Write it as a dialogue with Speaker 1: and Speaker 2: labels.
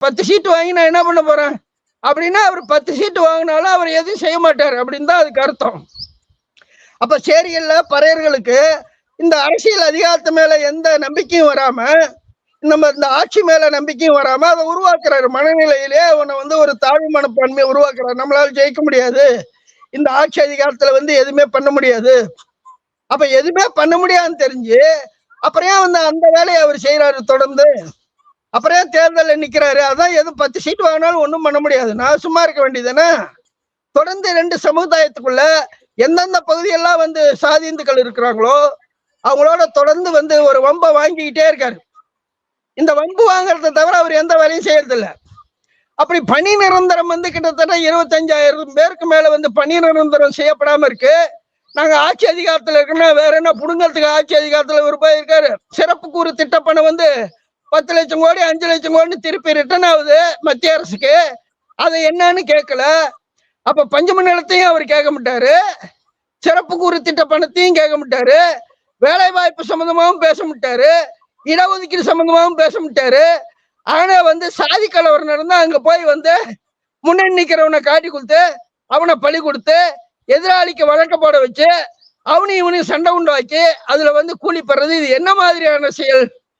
Speaker 1: பத்து சீட்டு வாங்கி நான் என்ன பண்ண போறேன்? அப்படின்னா அவர் பத்து சீட்டு வாங்கினாலும் அவர் எதுவும் செய்ய மாட்டார் அப்படின்னு தான் அதுக்கு அர்த்தம். அப்ப சேரிகள்ல பறையர்களுக்கு இந்த அரசியல் அதிகாரத்து மேல எந்த நம்பிக்கையும் வராம நம்ம இந்த ஆட்சி மேல நம்பிக்கையும் வராம அதை உருவாக்குறாரு. மனநிலையிலே அவனை வந்து ஒரு தாழ்வு மனப்பான்மையை உருவாக்குறாரு. நம்மளால ஜெயிக்க முடியாது. இந்த ஆட்சி அதிகாரத்துல வந்து எதுவுமே பண்ண முடியாது. அப்ப எதுவுமே பண்ண முடியாதுன்னு தெரிஞ்சு அப்புறம் ஏன் வந்து அந்த வேலையை அவர் செய்யறாரு தொடர்ந்து? அப்புறம் தேர்தலில் நிற்கிறாரு நிக்கிறாரு? அதான் எதுவும் பத்து சீட் வாங்கினாலும் ஒன்றும் பண்ண முடியாது. நான் சும்மா இருக்க வேண்டியதுதானே? தொடர்ந்து ரெண்டு சமுதாயத்துக்குள்ள எந்தெந்த பகுதியெல்லாம் வந்து சாதி இந்துக்கள் இருக்கிறாங்களோ அவங்களோட தொடர்ந்து வந்து ஒரு வம்பை வாங்கிக்கிட்டே இருக்காரு. இந்த வம்பு வாங்குறதை தவிர அவர் எந்த வேலையும் செய்யறதில்ல. அப்படி பணி நிரந்தரம் வந்து கிட்டத்தட்ட இருபத்தஞ்சாயிரம் பேருக்கு மேல வந்து பணி நிரந்தரம் செய்யப்படாம இருக்கு. நாங்க ஆட்சி அதிகாரத்துல இருக்கோம்னா வேற என்ன புடுங்கிறதுக்கு ஆட்சி அதிகாரத்துல ஒரு ரூபாய் இருக்காரு. சிறப்பு கூறு திட்டப்பணம் வந்து பத்து லட்சம் கோடி அஞ்சு லட்சம் கோடி திருப்பி ரிட்டர்ன் ஆகுது மத்திய அரசுக்கு. அதை என்னன்னு கேட்கல. அப்ப பஞ்சம நிலத்தையும் அவர் கேட்க மாட்டாரு. சிறப்பு கூறு திட்ட பணத்தையும் கேட்க மாட்டாரு. வேலை வாய்ப்பு சம்பந்தமாகவும் பேச மாட்டாரு. இடஒதுக்கீடு சம்பந்தமாகவும் பேச மாட்டாரு. ஆனா வந்து சாதி கலவரம் நடந்தா அங்க போய் வந்து முன்னணி நிக்கிறவனை காட்டி கொடுத்து அவனை பழி கொடுத்து எதிராளிக்கு வழக்க போட வச்சு அவனையும் இவனையும் சண்டை உண்டாக்கி அதுல வந்து கூலி பெறது. இது என்ன மாதிரியான செயல்?